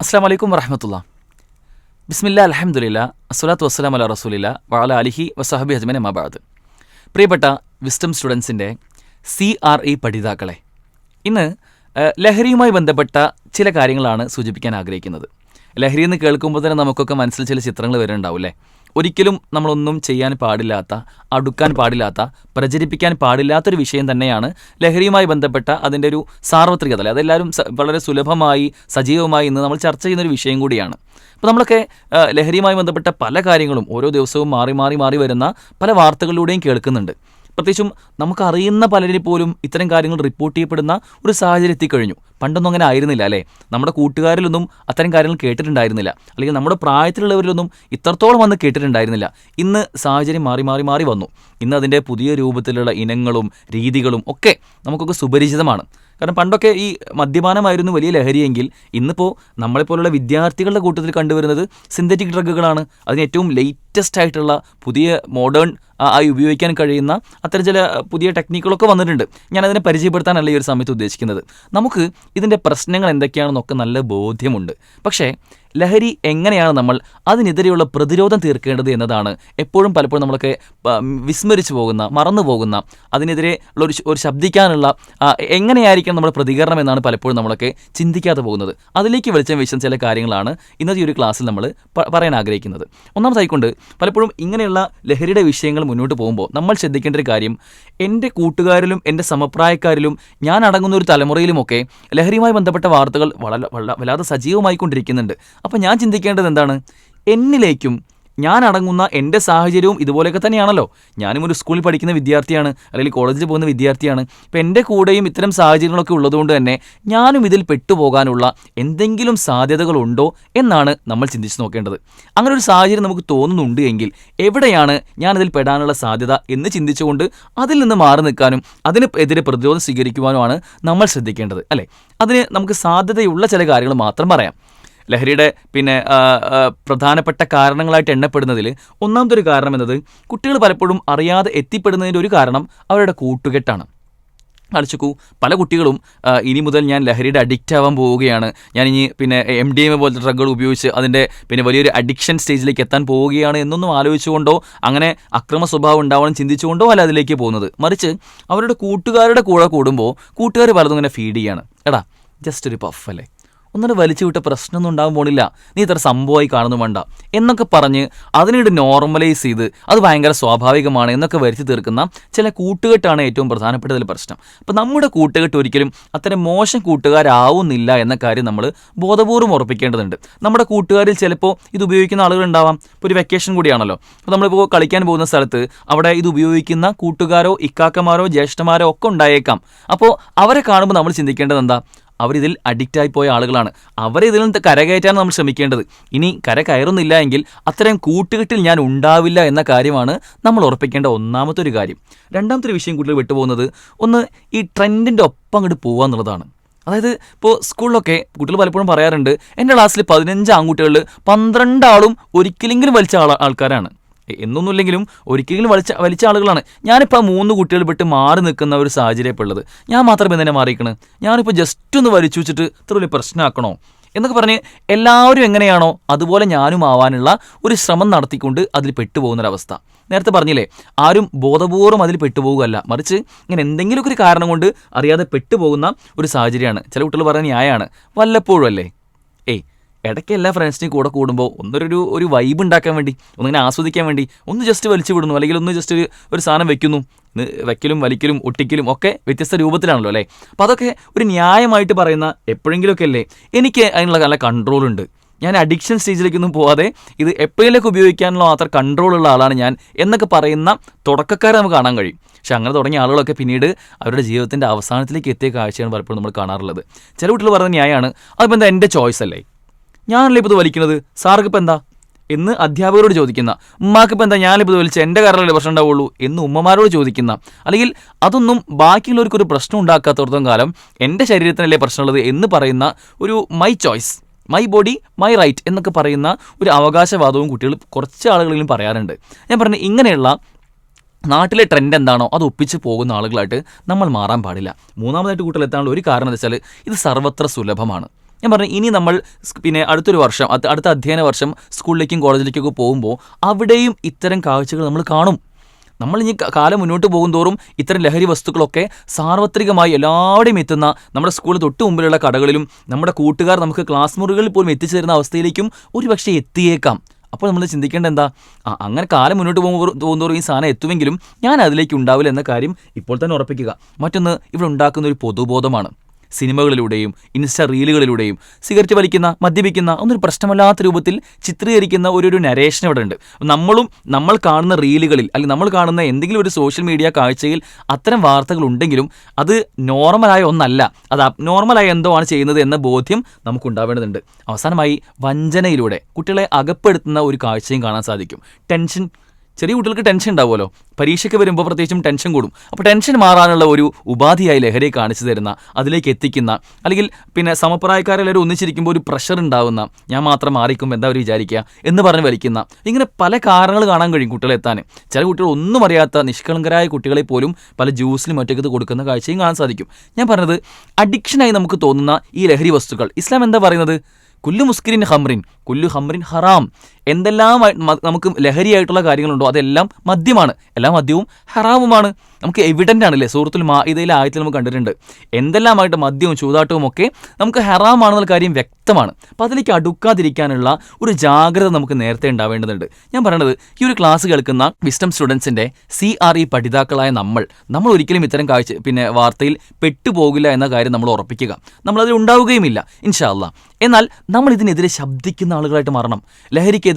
അസ്സാം വലൈക്കും വറഹമത്തുള്ള ബിസ്മില്ല അലഹമുല്ല അസ്വലാത്തു വസ്സലാം അല റസൂലില്ല വാല അലിഹി വസഹബി ഹജ്മൻ അമാബാദ് പ്രിയപ്പെട്ട വിസ്റ്റം സ്റ്റുഡൻസിന്റെ സി ആർ ഇ പഠിതാക്കളെ ഇന്ന് ലഹരിയുമായി ബന്ധപ്പെട്ട ചില കാര്യങ്ങളാണ് സൂചിപ്പിക്കാൻ ആഗ്രഹിക്കുന്നത്. ലഹരി എന്ന് കേൾക്കുമ്പോൾ തന്നെ നമുക്കൊക്കെ മനസ്സിൽ ചില ചിത്രങ്ങൾ വരുന്നുണ്ടാവും അല്ലേ? ഒരിക്കലും നമ്മളൊന്നും ചെയ്യാൻ പാടില്ലാത്ത അടുക്കാൻ പാടില്ലാത്ത പ്രചരിപ്പിക്കാൻ പാടില്ലാത്തൊരു വിഷയം തന്നെയാണ് ലഹരിയുമായി ബന്ധപ്പെട്ട അതിന്റെ ഒരു സാർവത്രികത. അതെല്ലാവരും വളരെ സുലഭമായി സജീവമായി ഇന്ന് നമ്മൾ ചർച്ച ചെയ്യുന്ന ഒരു വിഷയം കൂടിയാണ്. അപ്പോൾ നമ്മളൊക്കെ ലഹരിയുമായി ബന്ധപ്പെട്ട പല കാര്യങ്ങളും ഓരോ ദിവസവും മാറി മാറി മാറി വരുന്ന പല വാർത്തകളിലൂടെയും കേൾക്കുന്നുണ്ട്. പ്രത്യേകിച്ചും നമുക്കറിയുന്ന പലരിൽ പോലും ഇത്തരം കാര്യങ്ങൾ റിപ്പോർട്ട് ചെയ്യപ്പെടുന്ന ഒരു സാഹചര്യം എത്തിക്കഴിഞ്ഞു. പണ്ടൊന്നും അങ്ങനെ ആയിരുന്നില്ല അല്ലേ? നമ്മുടെ കൂട്ടുകാരിലൊന്നും അത്തരം കാര്യങ്ങൾ കേട്ടിട്ടുണ്ടായിരുന്നില്ല. അല്ലെങ്കിൽ നമ്മുടെ പ്രായത്തിലുള്ളവരിലൊന്നും ഇത്രത്തോളം വന്ന് കേട്ടിട്ടുണ്ടായിരുന്നില്ല. ഇന്ന് സാഹചര്യം മാറി മാറി മാറി വന്നു. ഇന്ന് അതിന്റെ പുതിയ രൂപത്തിലുള്ള ഇനങ്ങളും രീതികളും ഒക്കെ നമുക്കൊക്കെ സുപരിചിതമാണ്. കാരണം പണ്ടൊക്കെ ഈ മദ്യപാനമായിരുന്നു വലിയ ലഹരിയെങ്കിൽ ഇന്നിപ്പോൾ നമ്മളെപ്പോലുള്ള വിദ്യാർത്ഥികളുടെ കൂട്ടത്തിൽ കണ്ടുവരുന്നത് സിന്തറ്റിക് ഡ്രഗുകളാണ് അതിന് ഏറ്റവും ലേറ്റസ്റ്റ് ആയിട്ടുള്ള പുതിയ മോഡേൺ ആയി ഉപയോഗിക്കാൻ കഴിയുന്ന അത്തരം ചില പുതിയ ടെക്നിക്കുകളൊക്കെ വന്നിട്ടുണ്ട്. ഞാനതിനെ പരിചയപ്പെടുത്താനല്ല ഈ ഒരു സമയത്ത് ഉദ്ദേശിക്കുന്നത്. നമുക്ക് ഇതിന്റെ പ്രശ്നങ്ങൾ എന്തൊക്കെയാണെന്നൊക്കെ നല്ല ബോധ്യമുണ്ട്. പക്ഷേ ലഹരി എങ്ങനെയാണ് നമ്മൾ അതിനെതിരെയുള്ള പ്രതിരോധം തീർക്കേണ്ടത് എന്നതാണ് എപ്പോഴും പലപ്പോഴും നമ്മളൊക്കെ വിസ്മരിച്ചു പോകുന്ന മറന്നു പോകുന്ന അതിനെതിരെ ഒരു ഒരു ശബ്ദിക്കാനുള്ള എങ്ങനെയായിരിക്കണം നമ്മുടെ പ്രതികരണം എന്നാണ് പലപ്പോഴും നമ്മളൊക്കെ ചിന്തിക്കാതെ പോകുന്നത്. അതിലേക്ക് വെളിച്ചം വീശുന്ന ചില കാര്യങ്ങളാണ് ഇന്നത്തെ ഒരു ക്ലാസ്സിൽ നമ്മൾ പറയാൻ ആഗ്രഹിക്കുന്നത്. ഒന്നാമതായിക്കൊണ്ട് പലപ്പോഴും ഇങ്ങനെയുള്ള ലഹരിയുടെ വിഷയങ്ങൾ മുന്നോട്ട് പോകുമ്പോൾ നമ്മൾ ശ്രദ്ധിക്കേണ്ട ഒരു കാര്യം എന്റെ കൂട്ടുകാരിലും എന്റെ സമപ്രായക്കാരിലും ഞാൻ അടങ്ങുന്ന ഒരു തലമുറയിലുമൊക്കെ ലഹരിയുമായി ബന്ധപ്പെട്ട വാർത്തകൾ വളരെ വല്ലാതെ സജീവമായിക്കൊണ്ടിരിക്കുന്നുണ്ട്. അപ്പോൾ ഞാൻ ചിന്തിക്കേണ്ടത് എന്താണ്? എന്നിലേക്കും ഞാൻ അടങ്ങുന്ന എന്റെ സാഹചര്യവും ഇതുപോലെയൊക്കെ തന്നെയാണല്ലോ. ഞാനും ഒരു സ്കൂളിൽ പഠിക്കുന്ന വിദ്യാർത്ഥിയാണ് അല്ലെങ്കിൽ കോളേജിൽ പോകുന്ന വിദ്യാർത്ഥിയാണ്. ഇപ്പം എന്റെ കൂടെയും ഇത്തരം സാഹചര്യങ്ങളൊക്കെ ഉള്ളതുകൊണ്ട് തന്നെ ഞാനും ഇതിൽ പെട്ടുപോകാനുള്ള എന്തെങ്കിലും സാധ്യതകളുണ്ടോ എന്നാണ് നമ്മൾ ചിന്തിച്ച് നോക്കേണ്ടത്. അങ്ങനെ ഒരു സാഹചര്യം നമുക്ക് തോന്നുന്നുണ്ട് എങ്കിൽ എവിടെയാണ് ഞാനതിൽ പെടാനുള്ള സാധ്യത എന്ന് ചിന്തിച്ചുകൊണ്ട് അതിൽ നിന്ന് മാറി നിൽക്കാനും അതിന് എതിരെ പ്രതിരോധം സ്വീകരിക്കുവാനുമാണ് നമ്മൾ ശ്രദ്ധിക്കേണ്ടത് അല്ലേ? അതിന് നമുക്ക് സാധ്യതയുള്ള ചില കാര്യങ്ങൾ മാത്രം പറയാം. ലഹരിയുടെ പിന്നെ പ്രധാനപ്പെട്ട കാരണങ്ങളായിട്ട് എണ്ണപ്പെടുന്നതിൽ ഒന്നാമത്തെ ഒരു കാരണം എന്നത് കുട്ടികൾ പലപ്പോഴും അറിയാതെ എത്തിപ്പെടുന്നതിന്റെ ഒരു കാരണം അവരുടെ കൂട്ടുകെട്ടാണ്. ആലോചിക്കൂ പല കുട്ടികളും ഇനി മുതൽ ഞാൻ ലഹരിയുടെ അഡിക്റ്റ് ആവാൻ പോവുകയാണ്. ഞാൻ ഇനി പിന്നെ എം ഡി എം എ പോലത്തെ ഡ്രഗുകൾ ഉപയോഗിച്ച് അതിന്റെ പിന്നെ വലിയൊരു അഡിക്ഷൻ സ്റ്റേജിലേക്ക് എത്താൻ പോവുകയാണ് എന്നൊന്നും ആലോചിച്ചുകൊണ്ടോ അങ്ങനെ അക്രമ സ്വഭാവം ഉണ്ടാവണം ചിന്തിച്ചുകൊണ്ടോ അല്ല അതിലേക്ക് പോകുന്നത്. മറിച്ച് അവരുടെ കൂട്ടുകാരുടെ കൂടെ കൂടുമ്പോൾ കൂട്ടുകാർ പലതും ഇങ്ങനെ ഫീഡ് ചെയ്യാണ്. എടാ ജസ്റ്റ് ഒരു പഫ് അല്ലേ? ഒന്നിനെ വലിച്ചു വിട്ട പ്രശ്നമൊന്നും ഉണ്ടാകാൻ പോണില്ല. നീ ഇത്ര സംഭവമായി കാണുന്നു വേണ്ട. എന്നൊക്കെ പറഞ്ഞ് അതിനിട്ട് നോർമലൈസ് ചെയ്ത് അത് ഭയങ്കര സ്വാഭാവികമാണ് എന്നൊക്കെ വരുത്തി തീർക്കുന്ന ചില കൂട്ടുകെട്ടാണ് ഏറ്റവും പ്രധാനപ്പെട്ട ഇതിൽ പ്രശ്നം. അപ്പം നമ്മുടെ കൂട്ടുകെട്ട് ഒരിക്കലും അത്തരം മോശം കൂട്ടുകാരാവുന്നില്ല എന്ന കാര്യം നമ്മൾ ബോധപൂർവം ഉറപ്പിക്കേണ്ടതുണ്ട്. നമ്മുടെ കൂട്ടുകാരിൽ ചിലപ്പോൾ ഇത് ഉപയോഗിക്കുന്ന ആളുകൾ ഉണ്ടാവാം. ഇപ്പോൾ ഒരു വെക്കേഷൻ കൂടിയാണല്ലോ. അപ്പോൾ നമ്മളിപ്പോൾ കളിക്കാൻ പോകുന്ന സ്ഥലത്ത് അവിടെ ഇത് ഉപയോഗിക്കുന്ന കൂട്ടുകാരോ ഇക്കാക്കമാരോ ജ്യേഷ്ഠമാരോ ഒക്കെ ഉണ്ടായേക്കാം. അപ്പോൾ അവരെ കാണുമ്പോൾ നമ്മൾ ചിന്തിക്കേണ്ടത് എന്താ? അവരിതിൽ അഡിക്റ്റായി പോയ ആളുകളാണ്. അവരെ ഇതിൽ നിന്ന് കരകയറ്റാൻ നമ്മൾ ശ്രമിക്കേണ്ടത്. ഇനി കര കയറുന്നില്ല എങ്കിൽ അത്തരം കൂട്ടുകെട്ടിൽ ഞാൻ ഉണ്ടാവില്ല എന്ന കാര്യമാണ് നമ്മൾ ഉറപ്പിക്കേണ്ട ഒന്നാമത്തെ ഒരു കാര്യം. രണ്ടാമത്തെ ഒരു വിഷയം കൂടുതൽ വിട്ടുപോകുന്നത് ഒന്ന് ഈ ട്രെൻഡിന്റെ ഒപ്പം അങ്ങോട്ട് പോകുക എന്നുള്ളതാണ്. അതായത് ഇപ്പോൾ സ്കൂളിലൊക്കെ കുട്ടികൾ പലപ്പോഴും പറയാറുണ്ട് എന്റെ ക്ലാസ്സിൽ പതിനഞ്ച് ആൺകുട്ടികളിൽ പന്ത്രണ്ട് ആളും ഒരിക്കലെങ്കിലും വലിച്ച ആൾ ആൾക്കാരാണ്. എന്നൊന്നുമില്ലെങ്കിലും ഒരിക്കലും വലിച്ച വലിച്ച ആളുകളാണ്. ഞാനിപ്പോൾ മൂന്ന് കുട്ടികൾ വിട്ട് മാറി നിൽക്കുന്ന ഒരു സാഹചര്യം ഇപ്പോൾ ഉള്ളത്. ഞാൻ മാത്രമേ തന്നെ മാറിയിരിക്കണേ. ഞാനിപ്പോൾ ജസ്റ്റ് ഒന്ന് വലിച്ചു വെച്ചിട്ട് ഇത്ര വലിയ പ്രശ്നമാക്കണോ എന്നൊക്കെ പറഞ്ഞ് എല്ലാവരും എങ്ങനെയാണോ അതുപോലെ ഞാനും ആവാനുള്ള ഒരു ശ്രമം നടത്തിക്കൊണ്ട് അതിൽ പെട്ടുപോകുന്നൊരവസ്ഥ. നേരത്തെ പറഞ്ഞില്ലേ ആരും ബോധപൂർവം അതിൽ പെട്ടുപോകുകയല്ല. മറിച്ച് ഇങ്ങനെ എന്തെങ്കിലുമൊക്കെ ഒരു കാരണം കൊണ്ട് അറിയാതെ പെട്ടുപോകുന്ന ഒരു സാഹചര്യമാണ്. ചില കുട്ടികൾ പറയുന്ന ന്യായമാണ്. വല്ലപ്പോഴും അല്ലേ? ഇടയ്ക്ക് എല്ലാ ഫ്രണ്ട്സിനെയും കൂടെ കൂടുമ്പോൾ ഒന്നൊരു ഒരു വൈബ് ഉണ്ടാക്കാൻ വേണ്ടി ഒന്നിങ്ങനെ ആസ്വദിക്കാൻ വേണ്ടി ഒന്ന് ജസ്റ്റ് വലിച്ചു വിടുന്നു അല്ലെങ്കിൽ ഒന്ന് ജസ്റ്റ് ഒരു ഒരു സാധനം വെക്കുന്നു. വയ്ക്കലും വലിക്കലും ഒട്ടിക്കലും ഒക്കെ വ്യത്യസ്ത രൂപത്തിലാണല്ലോ അല്ലേ? അപ്പോൾ അതൊക്കെ ഒരു ന്യായമായിട്ട് പറയുന്ന എപ്പോഴെങ്കിലുമൊക്കെ അല്ലേ? എനിക്ക് അതിനുള്ള നല്ല കൺട്രോളുണ്ട് ഞാൻ അഡിക്ഷൻ സ്റ്റേജിലേക്കൊന്നും പോവാതെ ഇത് എപ്പോഴേലൊക്കെ ഉപയോഗിക്കാനുള്ള മാത്രം കൺട്രോളുള്ള ആളാണ് ഞാൻ എന്നൊക്കെ പറയുന്ന തുടക്കക്കാരെ നമുക്ക് കാണാൻ കഴിയും. പക്ഷെ അങ്ങനെ തുടങ്ങിയ ആളുകളൊക്കെ പിന്നീട് അവരുടെ ജീവിതത്തിന്റെ അവസാനത്തിലേക്ക് എത്തിയ കാഴ്ചയാണ് പലപ്പോഴും നമ്മൾ കാണാറുള്ളത്. ചില കുട്ടികൾ പറയുന്ന ന്യായമാണ് അതിപ്പോൾ എന്താ എന്റെ ചോയ്സ് അല്ലേ? ഞാനല്ലേ ഇപ്പോൾ വലിക്കുന്നത് സാർക്ക് ഇപ്പം എന്താ? എന്ന് അധ്യാപകരോട് ചോദിക്കുന്ന. ഉമ്മാക്കിപ്പോൾ എന്താ? ഞാനിപ്പോൾ വലിച്ച എന്റെ കാരണമല്ലേ പ്രശ്നം ഉണ്ടാവുള്ളൂ? എന്ന് ഉമ്മമാരോട് ചോദിക്കുന്ന. അല്ലെങ്കിൽ അതൊന്നും ബാക്കിയുള്ളവർക്കൊരു പ്രശ്നം ഉണ്ടാക്കാത്തടത്തോളം കാലം എന്റെ ശരീരത്തിനല്ലേ പ്രശ്നമുള്ളത് എന്ന് പറയുന്ന ഒരു my choice my body my right എന്നൊക്കെ പറയുന്ന ഒരു അവകാശവാദവും കുട്ടികൾ കുറച്ച് ആളുകളിലും പറയാറുണ്ട്. ഞാൻ പറഞ്ഞ ഇങ്ങനെയുള്ള നാട്ടിലെ ട്രെൻഡ് എന്താണോ അത് ഒപ്പിച്ച് പോകുന്ന ആളുകളായിട്ട് നമ്മൾ മാറാൻ പാടില്ല. മൂന്നാമതായിട്ട് കൂട്ടിലെത്താനുള്ള ഒരു കാരണം എന്താ വെച്ചാൽ ഇത് സർവത്ര സുലഭമാണ്. ഞാൻ പറഞ്ഞു ഇനി നമ്മൾ പിന്നെ അടുത്തൊരു വർഷം അടുത്ത അധ്യയന വർഷം സ്കൂളിലേക്കും കോളേജിലേക്കൊക്കെ പോകുമ്പോൾ അവിടെയും ഇത്തരം കാഴ്ചകൾ നമ്മൾ കാണും. നമ്മൾ ഇനി കാലം മുന്നോട്ട് പോകും തോറും ഇത്തരം ലഹരി വസ്തുക്കളൊക്കെ സാർവത്രികമായി എല്ലാവരുടെയും എത്തുന്ന നമ്മുടെ സ്കൂൾ തൊട്ട് മുമ്പിലുള്ള കടകളിലും നമ്മുടെ കൂട്ടുകാർ നമുക്ക് ക്ലാസ് മുറികളിൽ പോലും എത്തിച്ചു തരുന്ന അവസ്ഥയിലേക്കും ഒരുപക്ഷെ എത്തിയേക്കാം. അപ്പോൾ നമ്മൾ ചിന്തിക്കേണ്ട എന്താ? ആ അങ്ങനെ കാലം മുന്നോട്ട് പോകുമ്പോൾ തോറും ഈ സാധനം എത്തുമെങ്കിലും ഞാൻ അതിലേക്ക് ഉണ്ടാവില്ല എന്ന കാര്യം ഇപ്പോൾ തന്നെ ഉറപ്പിക്കുക. മറ്റൊന്ന് ഇവിടെ ഉണ്ടാക്കുന്ന ഒരു പൊതുബോധമാണ്. സിനിമകളിലൂടെയും ഇൻസ്റ്റ റീലുകളിലൂടെയും സിഗരറ്റ് വലിക്കുന്ന മദ്യപിക്കുന്ന ഒന്നൊരു പ്രശ്നമല്ലാത്ത രൂപത്തിൽ ചിത്രീകരിക്കുന്ന ഒരു ഒരു നരേഷൻ ഇവിടെ ഉണ്ട്. നമ്മളും നമ്മൾ കാണുന്ന റീലുകളിൽ അല്ലെങ്കിൽ നമ്മൾ കാണുന്ന എന്തെങ്കിലും ഒരു സോഷ്യൽ മീഡിയ കാഴ്ചയിൽ അത്തരം വാർത്തകൾ ഉണ്ടെങ്കിലും അത് നോർമലായ ഒന്നല്ല. അത് അബ്നോർമലായ എന്തോ ആണ് ചെയ്യുന്നത് എന്ന ബോധ്യം നമുക്കുണ്ടാവേണ്ടതുണ്ട് അവസാനമായി വഞ്ചനയിലൂടെ കുട്ടികളെ അകപ്പെടുത്തുന്ന ഒരു കാഴ്ചയും കാണാൻ സാധിക്കും. ടെൻഷൻ ചെറിയ കുട്ടികൾക്ക് ടെൻഷൻ ഉണ്ടാവുമല്ലോ. പരീക്ഷയ്ക്ക് വരുമ്പോൾ പ്രത്യേകിച്ചും ടെൻഷൻ കൂടും. അപ്പോൾ ടെൻഷൻ മാറാനുള്ള ഒരു ഉപാധിയായി ലഹരിയെ കാണിച്ചു തരുന്ന അതിലേക്ക് എത്തിക്കുന്ന അല്ലെങ്കിൽ പിന്നെ സമപ്രായക്കാരെല്ലാവരും ഒന്നിച്ചിരിക്കുമ്പോൾ ഒരു പ്രഷർ ഉണ്ടാവുന്ന ഞാൻ മാത്രം മാറിക്കും എന്താ അവർ വിചാരിക്കുക എന്ന് പറഞ്ഞ് വലിക്കുന്ന ഇങ്ങനെ പല കാരണങ്ങൾ കാണാൻ കഴിയും കുട്ടികളെ എത്താൻ. ചില കുട്ടികൾ ഒന്നും അറിയാത്ത നിഷ്കളങ്കരായ കുട്ടികളെ പോലും പല ജ്യൂസിലും ഇത് കൊടുക്കുന്ന കാഴ്ചയും കാണാൻ സാധിക്കും. ഞാൻ പറഞ്ഞത് അഡിക്ഷനായി നമുക്ക് തോന്നുന്ന ഈ ലഹരി വസ്തുക്കൾ. ഇസ്ലാം എന്താ പറയുന്നത്? കുല്ലു മുസ്കിരിൻ ഹംറിൻ കുല്ലു ഹംറിൻ ഹറാം. എന്തെല്ലാം മ- നമുക്ക് ലഹരിയായിട്ടുള്ള കാര്യങ്ങളുണ്ടോ അതെല്ലാം മദ്യമാണ്. എല്ലാ മദ്യവും ഹറാമുമാണ്. നമുക്ക് എവിഡന്റ് ആണല്ലേ? സൂറത്തുൽ മാഇദയിലെ ആയത്തിൽ നമുക്ക് കണ്ടിട്ടുണ്ട്. എന്തെല്ലാമായിട്ട് മദ്യവും ചൂതാട്ടവും ഒക്കെ നമുക്ക് ഹറാമാണെന്നുള്ള കാര്യം വ്യക്തമാണ്. അപ്പോൾ അതിലേക്ക് അടുക്കാതിരിക്കാനുള്ള ഒരു ജാഗ്രത നമുക്ക് നേരത്തെ ഉണ്ടാവേണ്ടതുണ്ട്. ഞാൻ പറയണത് ഈ ഒരു ക്ലാസ് കേൾക്കുന്ന വിസ്റ്റം സ്റ്റുഡൻസിന്റെ സി ആർ ഇ പഠിതാക്കളായ നമ്മൾ നമ്മൾ ഒരിക്കലും ഇത്തരം കാഴ്ച പിന്നെ വാർത്തയിൽ പെട്ടുപോകില്ല എന്ന കാര്യം നമ്മൾ ഉറപ്പിക്കുക. നമ്മളതിൽ ഉണ്ടാവുകയുമില്ല ഇൻഷാല്ല എന്നാൽ നമ്മൾ ഇതിനെതിരെ ശബ്ദിക്കുന്ന ആളുകളായിട്ട് മാറണം.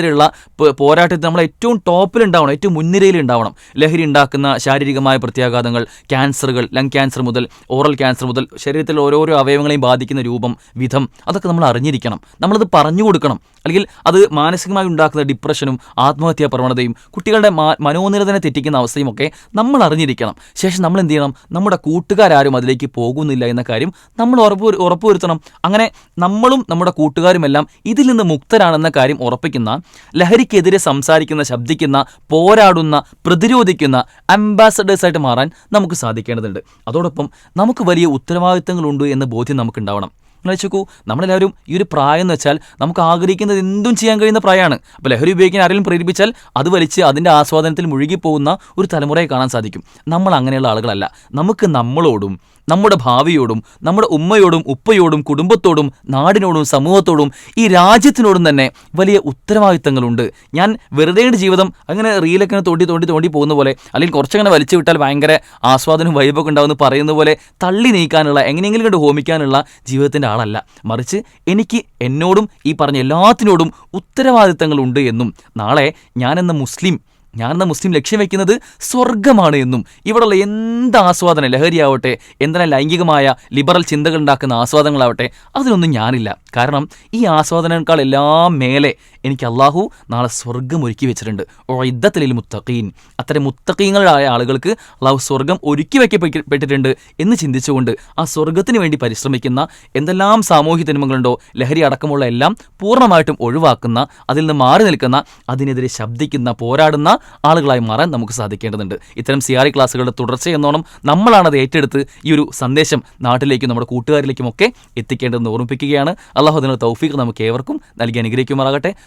ലഹരിക്കെതിരെയുള്ള പോരാട്ടത്തിൽ നമ്മൾ ഏറ്റവും ടോപ്പിൽ ഉണ്ടാവണം ഏറ്റവും മുൻനിരയിൽ ഉണ്ടാവണം. ലഹരി ഉണ്ടാക്കുന്ന ശാരീരികമായ പ്രത്യാഘാതങ്ങൾ ക്യാൻസറുകൾ ലങ് ക്യാൻസർ മുതൽ ഓറൽ ക്യാൻസർ മുതൽ ശരീരത്തിൽ ഓരോരോ അവയവങ്ങളെയും ബാധിക്കുന്ന രൂപം വിധം അതൊക്കെ നമ്മൾ അറിഞ്ഞിരിക്കണം. നമ്മളത് പറഞ്ഞു കൊടുക്കണം. അല്ലെങ്കിൽ അത് മാനസികമായി ഉണ്ടാക്കുന്ന ഡിപ്രഷനും ആത്മഹത്യാ പ്രവണതയും കുട്ടികളുടെ മനോനിരതനെ തെറ്റിക്കുന്ന അവസ്ഥയും ഒക്കെ നമ്മൾ അറിഞ്ഞിരിക്കണം. ശേഷം നമ്മൾ എന്ത് ചെയ്യണം? നമ്മുടെ കൂട്ടുകാരും അതിലേക്ക് പോകുന്നില്ല എന്ന കാര്യം നമ്മൾ ഉറപ്പ് ഉറപ്പുവരുത്തണം. അങ്ങനെ നമ്മളും നമ്മുടെ കൂട്ടുകാരുമെല്ലാം ഇതിൽ നിന്ന് മുക്തരാണെന്ന കാര്യം ഉറപ്പിക്കുന്ന ലഹരിക്കെതിരെ സംസാരിക്കുന്ന ശബ്ദിക്കുന്ന പോരാടുന്ന പ്രതിരോധിക്കുന്ന അംബാസഡേഴ്സായിട്ട് മാറാൻ നമുക്ക് സാധിക്കേണ്ടതുണ്ട്. അതോടൊപ്പം നമുക്ക് വലിയ ഉത്തരവാദിത്തങ്ങളുണ്ട് എന്ന ബോധ്യം നമുക്കുണ്ടാവണം. നിങ്ങൾ വെച്ചോക്കൂ നമ്മളെല്ലാവരും ഈ ഒരു പ്രായം എന്ന് വെച്ചാൽ നമുക്ക് ആഗ്രഹിക്കുന്നത് എന്തും ചെയ്യാൻ കഴിയുന്ന പ്രായമാണ്. അപ്പോൾ ലഹരി ഉപയോഗിക്കാൻ ആരെങ്കിലും പ്രേരിപ്പിച്ചാൽ അത് വലിച്ച് അതിന്റെ ആസ്വാദനത്തിൽ മുഴുകിപ്പോകുന്ന ഒരു തലമുറയെ കാണാൻ സാധിക്കും. നമ്മൾ അങ്ങനെയുള്ള ആളുകളല്ല. നമുക്ക് നമ്മളോടും നമ്മുടെ ഭാവിയോടും നമ്മുടെ ഉമ്മയോടും ഉപ്പയോടും കുടുംബത്തോടും നാടിനോടും സമൂഹത്തോടും ഈ രാജ്യത്തിനോടും തന്നെ വലിയ ഉത്തരവാദിത്തങ്ങളുണ്ട്. ഞാൻ വെറുതെ ജീവിതം അങ്ങനെ റീലൊക്കെ തോണ്ടി തോണ്ടി തോണ്ടി പോകുന്ന പോലെ അല്ലെങ്കിൽ കുറച്ചങ്ങനെ വലിച്ചു വിട്ടാൽ ഭയങ്കര ആസ്വാദനവും വൈബൊക്കെ ഉണ്ടാവുമെന്ന് പറയുന്ന പോലെ തള്ളി നീക്കാനുള്ള എങ്ങനെയെങ്കിലും കണ്ട് ഹോമിക്കാനുള്ള ജീവിതത്തിന്റെ ആളല്ല. മറിച്ച് എനിക്ക് എന്നോടും ഈ പറഞ്ഞ എല്ലാത്തിനോടും ഉത്തരവാദിത്തങ്ങളുണ്ട് എന്നും. നാളെ ഞാനെന്ന മുസ്ലിം ഞാനെന്ന മുസ്ലിം ലക്ഷ്യം വെക്കുന്നത് സ്വർഗമാണ് എന്നും. ഇവിടെയുള്ള എന്ത് ആസ്വാദനം ലഹരിയാവട്ടെ എന്തിനാ ലൈംഗികമായ ലിബറൽ ചിന്തകൾ ഉണ്ടാക്കുന്ന ആസ്വാദനങ്ങളാവട്ടെ അതിനൊന്നും ഞാനില്ല. കാരണം ഈ ആസ്വാദനങ്ങളെക്കാൾ എല്ലാം മേലെ എനിക്ക് അള്ളാഹു നാളെ സ്വർഗം ഒരുക്കി വെച്ചിട്ടുണ്ട്. ഇദ്ദത്തലിൽ മുത്തഖീൻ അത്തരം മുത്തഖീങ്ങളായ ആളുകൾക്ക് അള്ളാഹു സ്വർഗം ഒരുക്കി വയ്ക്കപ്പെട്ടിട്ടുണ്ട് എന്ന് ചിന്തിച്ചുകൊണ്ട് ആ സ്വർഗത്തിന് വേണ്ടി പരിശ്രമിക്കുന്ന എന്തെല്ലാം സാമൂഹ്യ തിന്മകളുണ്ടോ ലഹരി അടക്കമുള്ള എല്ലാം പൂർണമായിട്ടും ഒഴിവാക്കുന്ന അതിൽ നിന്ന് മാറി നിൽക്കുന്ന അതിനെതിരെ ശബ്ദിക്കുന്ന പോരാടുന്ന ആളുകളായി മാറാൻ നമുക്ക് സാധിക്കേണ്ടതുണ്ട്. ഇത്തരം സി ആർ ഇ ക്ലാസ്സുകളുടെ തുടർച്ചയെന്നോണം നമ്മളാണത് ഏറ്റെടുത്ത് ഈ ഒരു സന്ദേശം നാട്ടിലേക്കും നമ്മുടെ കൂട്ടുകാരിലേക്കും ഒക്കെ എത്തിക്കേണ്ടതെന്ന് ഓർമ്മിപ്പിക്കുകയാണ്. അള്ളാഹു അതിനുള്ള തൗഫീഖ് നമുക്ക് ഏവർക്കും നൽകി അനുഗ്രഹിക്കുമാറാകട്ടെ.